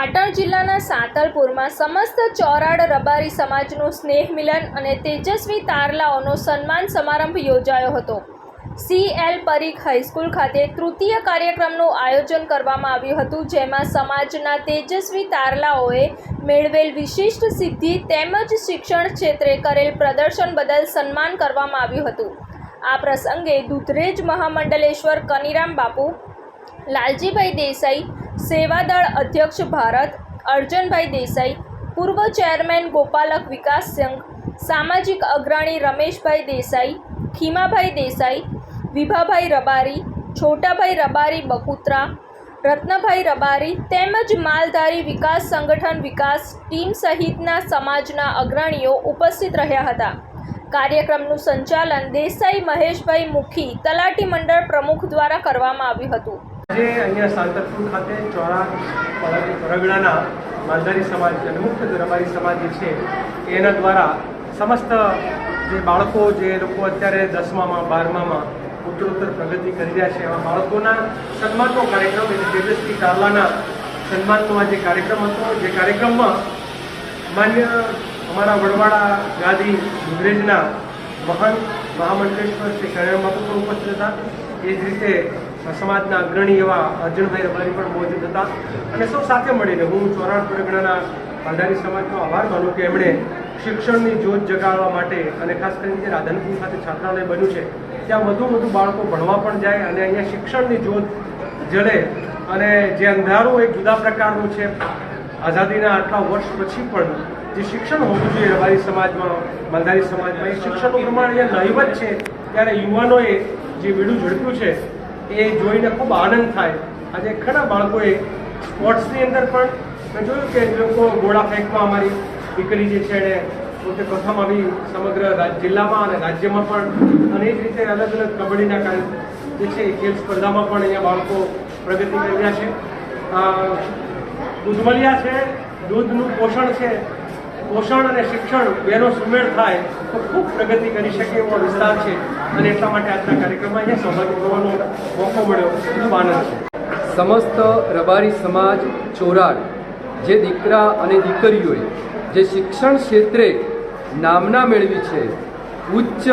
પાટણ જિલ્લાના સાંતલપુરમાં સમસ્ત ચોરાડ રબારી સમાજનું સ્નેહ મિલન અને તેજસ્વી તારલાઓનો સન્માન સમારંભ યોજાયો હતો. સી એલ પરીખ હાઈસ્કૂલ ખાતે તૃતીય કાર્યક્રમનું આયોજન કરવામાં આવ્યું હતું, જેમાં સમાજના તેજસ્વી તારલાઓએ મેળવેલ વિશિષ્ટ સિદ્ધિ તેમજ શિક્ષણ ક્ષેત્રે કરેલ પ્રદર્શન બદલ સન્માન કરવામાં આવ્યું હતું. આ પ્રસંગે દુધરેજ મહામંડલેશ્વર કનીરામ બાપુ, લાલજીભાઈ દેસાઈ સેવાદળ અધ્યક્ષ ભારત, અર્જનભાઈ દેસાઈ, પૂર્વ ચેરમેન ગોપાલક વિકાસ સંઘ, સામાજિક અગ્રણી રમેશભાઈ દેસાઈ, ખીમાભાઈ દેસાઈ, વિભાભાઈ રબારી, છોટાભાઈ રબારી બકુત્રા રત્નભાઈ રબારી તેમજ માલધારી વિકાસ સંગઠન વિકાસ ટીમ સહિતના સમાજના અગ્રણીઓ ઉપસ્થિત રહ્યા હતા. કાર્યક્રમનું સંચાલન દેસાઈ મહેશભાઈ મુખી તલાટી મંડળ પ્રમુખ દ્વારા કરવામાં આવ્યું હતું. આજે અહીંયા સાંતરપુર ખાતે ચોરા પરગણાના માલધારી સમાજ અને મુખ્ય રબારી સમાજ જે છે, એના દ્વારા સમસ્ત જે બાળકો જે લોકો અત્યારે દસમામાં, બારમામાં ઉત્તરોત્તર પ્રગતિ કરી રહ્યા છે, એવા બાળકોના સન્માનનો કાર્યક્રમ એટલે તેજસ્વી કાર્લાના સન્માનનો આજે કાર્યક્રમ હતો. જે કાર્યક્રમમાં માન્ય અમારા વડવાડા ગાદી ગુજરેજના મહાન મહામંડલેશ્વર શ્રી કરણ બાપુ પણ ઉપસ્થિત હતા. એ જ રીતે સમાજના અગ્રણી એવા અર્જુનભાઈ રબારી પણ મોજૂદ હતા. અને સૌ સાથે મળીને હું ચોરાણ પરગણાના માલધારી સમાજનો આભાર માનું કે એમણે શિક્ષણની જોત જગાડવા માટે અને ખાસ કરીને જે રાધનપુર ખાતે છાત્રાલય બન્યું છે, ત્યાં વધુ વધુ બાળકો ભણવા પણ જાય અને અહીંયા શિક્ષણની જોત જળે અને જે અંધારું એક જુદા પ્રકારનું છે, આઝાદીના આટલા વર્ષ પછી પણ જે શિક્ષણ હોવું જોઈએ રબારી સમાજમાં, માલધારી સમાજમાં, એ શિક્ષણનું પ્રમાણ અહીંયા નહીવત છે. ત્યારે યુવાનોએ જે વીડું ઝડપ્યું છે એ જોઈને ખૂબ આનંદ થાય. આજે ઘણા બાળકોએ સ્પોર્ટ્સની અંદર પણ મેં જોયું કે લોકો ગોળા ફેંકમાં અમારી દીકરી જે છે એને પોતે પ્રથમ આવી સમગ્ર જિલ્લામાં અને રાજ્યમાં પણ. અને એ જ રીતે અલગ અલગ કબડ્ડીના કાર્ય જે છે એ ખેલ સ્પર્ધામાં પણ અહીંયા બાળકો પ્રગતિ કરી રહ્યા છે દૂધમલિયા છે, દૂધનું પોષણ છે પોષણ અને શિક્ષણ બેનો સુમેળ થાય તો ખૂબ પ્રગતિ કરી શકે એવો વિસ્તાર છે અને એટલા માટે આજના કાર્યક્રમમાં અહીંયા સહભાગી થવાનો મોકો મળ્યો. ખૂબ આનંદ છે. સમસ્ત રબારી સમાજ ચોરાડ, જે દીકરા અને દીકરીઓએ જે શિક્ષણ ક્ષેત્રે નામના મેળવી છે, ઉચ્ચ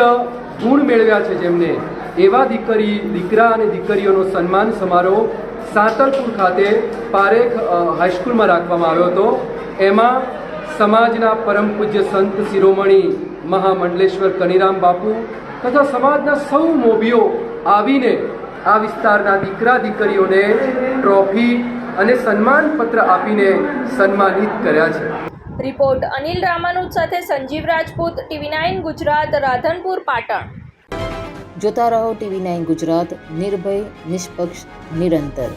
ગુણ મેળવ્યા છે જેમને, એવા દીકરી, દીકરા અને દીકરીઓનો સન્માન સમારોહ સાતલપુર ખાતે પારેખ હાઈસ્કૂલમાં રાખવામાં આવ્યો હતો. એમાં સમાજના પરમ પૂજ્ય સંત શિરોમણી મહામંડલેશ્વર કનીરામ બાપુ તથા સમાજના સૌ મોભીઓ આવીને આ વિસ્તારના દીકરા દીકરીઓને ટ્રોફી અને સન્માનપત્ર આપીને સન્માનિત કર્યા છે. રિપોર્ટ અનિલ રામાનુજ સાથે સંજીવ રાજપૂત ટીવી નાઇન ગુજરાત રાધનપુર પાટણ. જોતા રહો ટીવી નાઇન ગુજરાત નિર્ભય નિષ્પક્ષ નિરંતર.